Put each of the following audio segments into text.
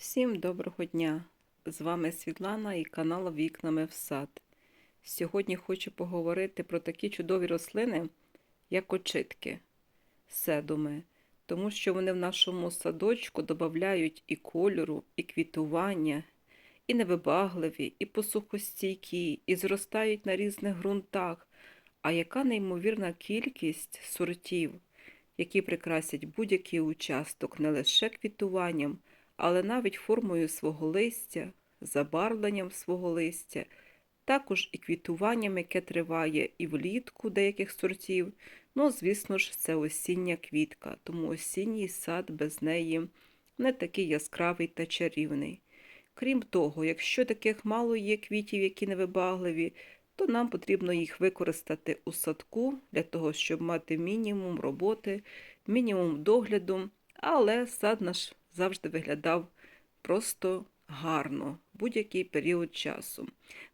Всім доброго дня! З вами Світлана і канал Вікнами в сад. Сьогодні хочу поговорити про такі чудові рослини, як очитки, седуми, тому що вони в нашому садочку додають і кольору, і квітування, і невибагливі, і посухостійкі, і зростають на різних ґрунтах. А яка неймовірна кількість сортів, які прикрасять будь-який участок не лише квітуванням, але навіть формою свого листя, забарвленням свого листя, також і квітуванням, яке триває і влітку деяких сортів. Ну, звісно ж, це осіння квітка, тому осінній сад без неї не такий яскравий та чарівний. Крім того, якщо таких мало є квітів, які невибагливі, то нам потрібно їх використати у садку для того, щоб мати мінімум роботи, мінімум догляду, але сад наш завжди виглядав просто гарно будь-який період часу.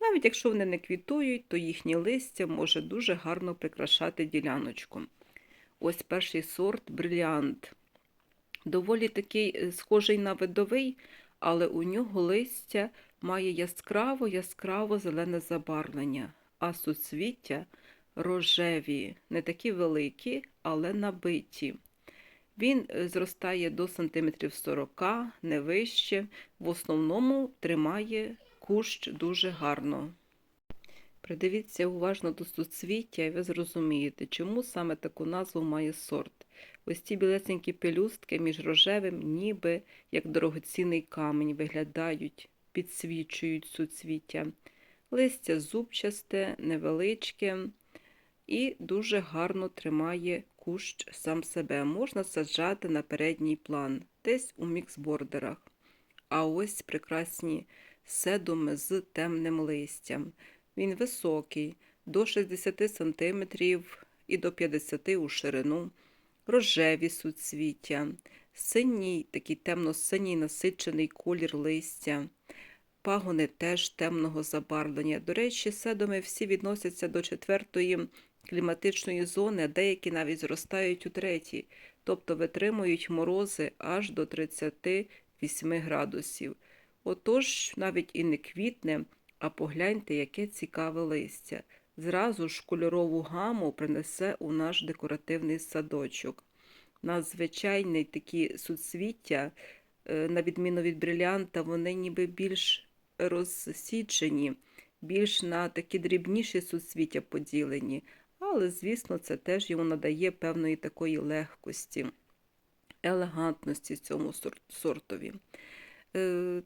Навіть якщо вони не квітують, то їхнє листя може дуже гарно прикрашати діляночку. Ось перший сорт бриліант. Доволі такий е, схожий на видовий, але у нього листя має яскраво яскраво зелене забарвлення, а суцвіття рожеві, не такі великі, але набиті. Він е, зростає до сантиметрів 40, не вище. В основному тримає кущ дуже гарно. Придивіться уважно до суцвіття, і ви зрозумієте, чому саме таку назву має сорт. Ось ці білесенькі пелюстки між рожевим, ніби як дорогоцінний камінь, виглядають, підсвічують суцвіття. Листя зубчасте, невеличке і дуже гарно тримає кущ сам себе. Можна саджати на передній план, десь у міксбордерах. А ось прекрасні седуми з темним листям. Він високий, до 60 см і до 50 у ширину, рожеві суцвіття, синій, такий темно-синій насичений колір листя. Пагони теж темного забарвлення. До речі, седоми всі відносяться до четвертої кліматичної зони, а деякі навіть зростають у третій, тобто витримують морози аж до 38 градусів. Отож, навіть і не квітне, а погляньте, яке цікаве листя. Зразу ж кольорову гаму принесе у наш декоративний садочок. Надзвичайні такі суцвіття, е, на відміну від брилянта, вони ніби більш розсічені, більш на такі дрібніші суцвіття поділені але, звісно, це теж йому надає певної такої легкості, елегантності цьому сортові. Е,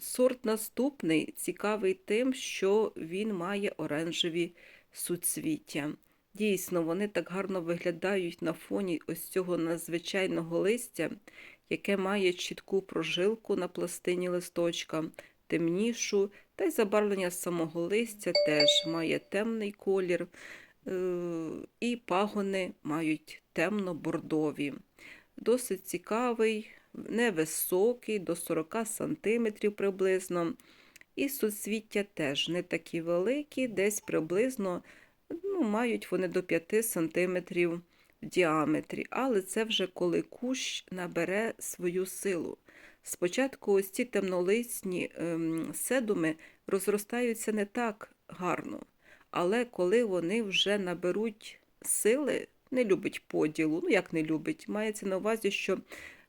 сорт наступний цікавий тим, що він має оранжеві суцвіття. Дійсно, вони так гарно виглядають на фоні ось цього надзвичайного листя, яке має чітку прожилку на пластині листочка, темнішу, та й забарвлення самого листя теж має темний колір. Е, і пагони мають темно-бордові. Досить цікавий, невисокий, до 40 см приблизно. І суцвіття теж не такі великі, десь приблизно ну, мають вони до 5 см в діаметрі, але це вже коли кущ набере свою силу. Спочатку ось ці темнолисні ем, седуми розростаються не так гарно. Але коли вони вже наберуть сили, не любить поділу, ну як не любить, мається на увазі, що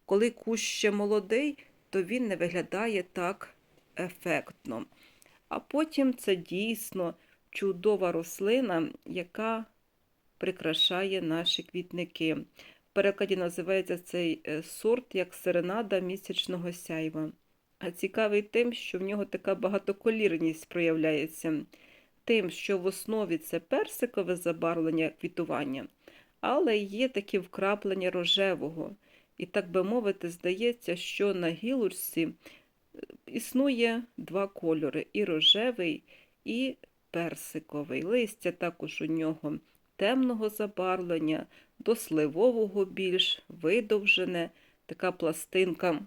коли кущ ще молодий, то він не виглядає так ефектно. А потім це дійсно чудова рослина, яка прикрашає наші квітники. В перекладі називається цей е, сорт як серенада місячного сяйва. А цікавий тим, що в нього така багатоколірність проявляється тим, що в основі це персикове забарвлення квітування, але є такі вкраплення рожевого. І, так би мовити, здається, що на гілочці е, існує два кольори і рожевий, і персиковий. Листя також у нього темного забарвлення, до сливового більш видовжене, така пластинка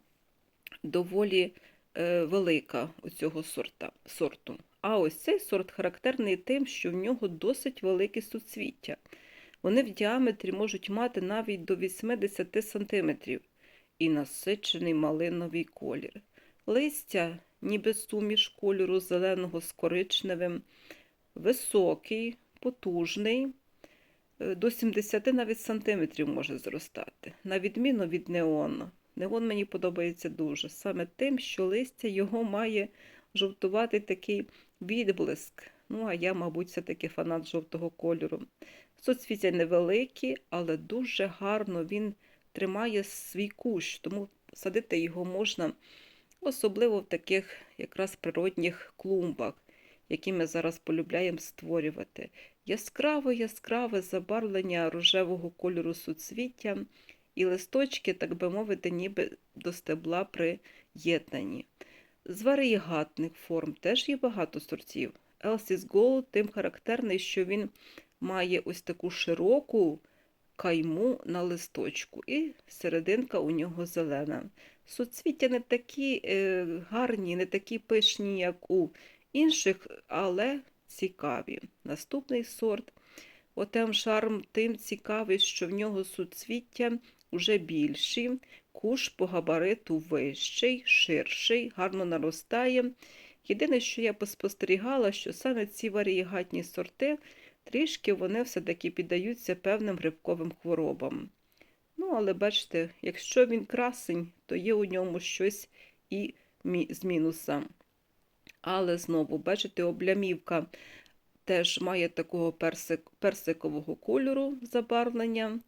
доволі е, велика у цього сорта, сорту. А ось цей сорт характерний тим, що в нього досить великі суцвіття. Вони в діаметрі можуть мати навіть до 80 см і насичений малиновий колір. Листя, ніби суміш кольору зеленого з коричневим, високий, потужний, е, до 70 навіть сантиметрів може зростати, на відміну від неону. Неон мені подобається дуже, саме тим, що листя його має жовтуватий такий відблиск. Ну, а я, мабуть, все-таки фанат жовтого кольору. Соцвіття невеликі, але дуже гарно він тримає свій кущ, тому садити його можна особливо в таких якраз природних клумбах, які ми зараз полюбляємо створювати. Яскраве, яскраве забарвлення рожевого кольору суцвіття і листочки, так би мовити, ніби до стебла приєднані. З варієгатних форм теж є багато сортів. Elsis Gold тим характерний, що він має ось таку широку кайму на листочку, і серединка у нього зелена. Суцвіття не такі е, гарні, не такі пишні, як у інших, але цікаві. Наступний сорт. Отем шарм тим цікавий, що в нього суцвіття вже більші, куш по габариту вищий, ширший, гарно наростає. Єдине, що я поспостерігала, що саме ці варієгатні сорти трішки вони все-таки піддаються певним грибковим хворобам. Ну, але бачите, якщо він красень, то є у ньому щось і з мінуса. Але знову, бачите, облямівка теж має такого персик, персикового кольору забарвлення,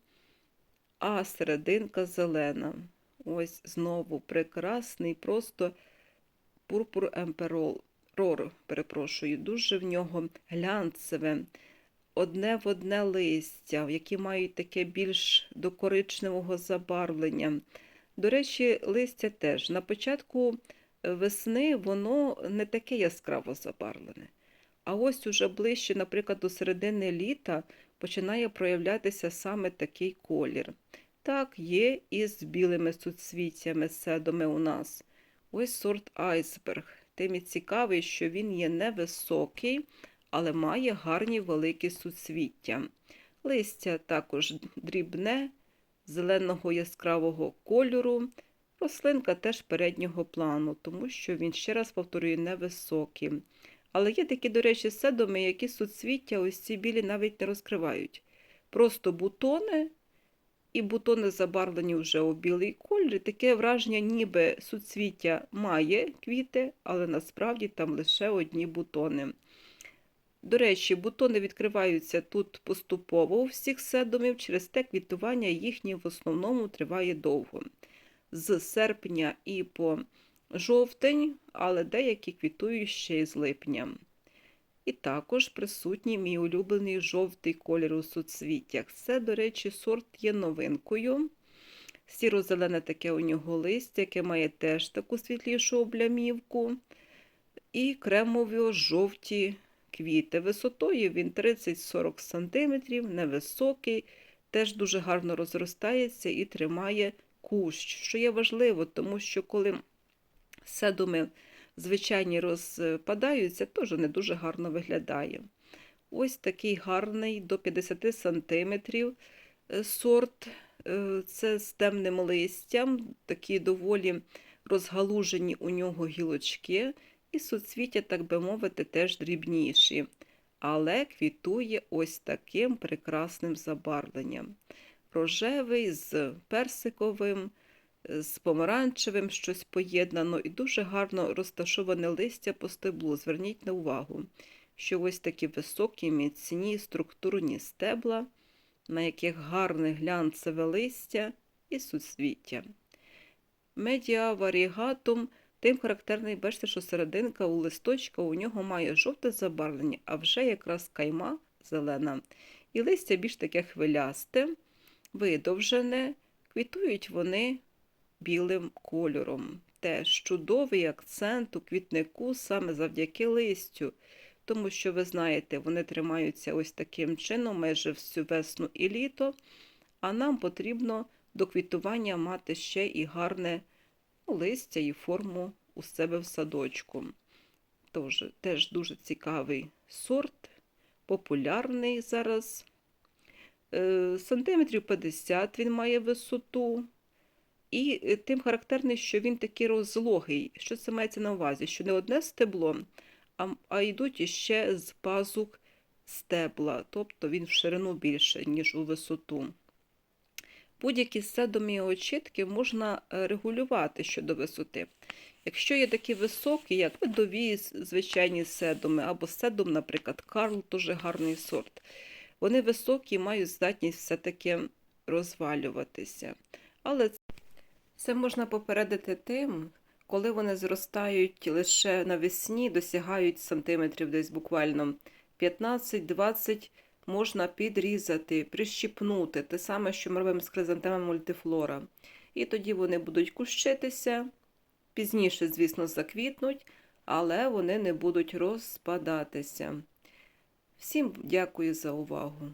а серединка зелена. Ось знову прекрасний, просто пурпур емперол. Рор, перепрошую, дуже в нього глянцеве, одне в одне листя, які мають таке більш до коричневого забарвлення. До речі, листя теж. На початку весни воно не таке яскраво забарвлене. А ось уже ближче, наприклад, до середини літа починає проявлятися саме такий колір. Так, є і з білими суцвіттями, седоми у нас. Ось сорт айсберг. Тим і цікавий, що він є невисокий, але має гарні великі суцвіття. Листя також дрібне, зеленого яскравого кольору. Рослинка теж переднього плану, тому що він, ще раз повторюю, невисокий. Але є такі, до речі, седоми, які суцвіття ось ці білі навіть не розкривають. Просто бутони, і бутони забарвлені вже у білий колір. Таке враження, ніби суцвіття має квіти, але насправді там лише одні бутони. До речі, бутони відкриваються тут поступово у всіх седомів, через те квітування їхнє в основному триває довго. З серпня і по жовтень, але деякі квітують ще й з липня. І також присутній мій улюблений жовтий колір у суцвіттях. Це, до речі, сорт є новинкою. Сіро-зелене таке у нього листя, яке має теж таку світлішу облямівку. І кремово-жовті квіти. Висотою він 30-40 см, невисокий, теж дуже гарно розростається і тримає кущ, що є важливо, тому що коли седуми звичайні розпадаються, теж не дуже гарно виглядає. Ось такий гарний до 50 см сорт, е, це з темним листям, такі доволі розгалужені у нього гілочки, і суцвіття, так би мовити, теж дрібніші. Але квітує ось таким прекрасним забарвленням. Рожевий з персиковим, з помаранчевим щось поєднано і дуже гарно розташоване листя по стеблу. Зверніть на увагу, що ось такі високі, міцні, структурні стебла, на яких гарне глянцеве листя і суцвіття. Медіа варігатум, тим характерний, бачите, що серединка у листочка у нього має жовте забарвлення, а вже якраз кайма зелена. І листя більш таке хвилясте, видовжене, квітують вони білим кольором. Теж чудовий акцент у квітнику саме завдяки листю, тому що, ви знаєте, вони тримаються ось таким чином майже всю весну і літо, а нам потрібно до квітування мати ще і гарне ну, листя і форму у себе в садочку. Тож, теж дуже цікавий сорт, популярний зараз. Е, сантиметрів 50 він має висоту. І е, тим характерний, що він такий розлогий. Що це мається на увазі? Що не одне стебло, а, а йдуть іще з пазух стебла, тобто він в ширину більше, ніж у висоту. Будь-які седомі очітки можна е, регулювати щодо висоти. Якщо є такі високі, як медові звичайні седоми, або седом, наприклад, Карл, дуже гарний сорт, вони високі і мають здатність все-таки розвалюватися. Але це можна попередити тим, коли вони зростають лише навесні, досягають сантиметрів десь буквально 15-20 можна підрізати, прищіпнути, те саме, що ми робимо з хризантемами мультифлора. І тоді вони будуть кущитися, пізніше, звісно, заквітнуть, але вони не будуть розпадатися. Всім дякую за увагу!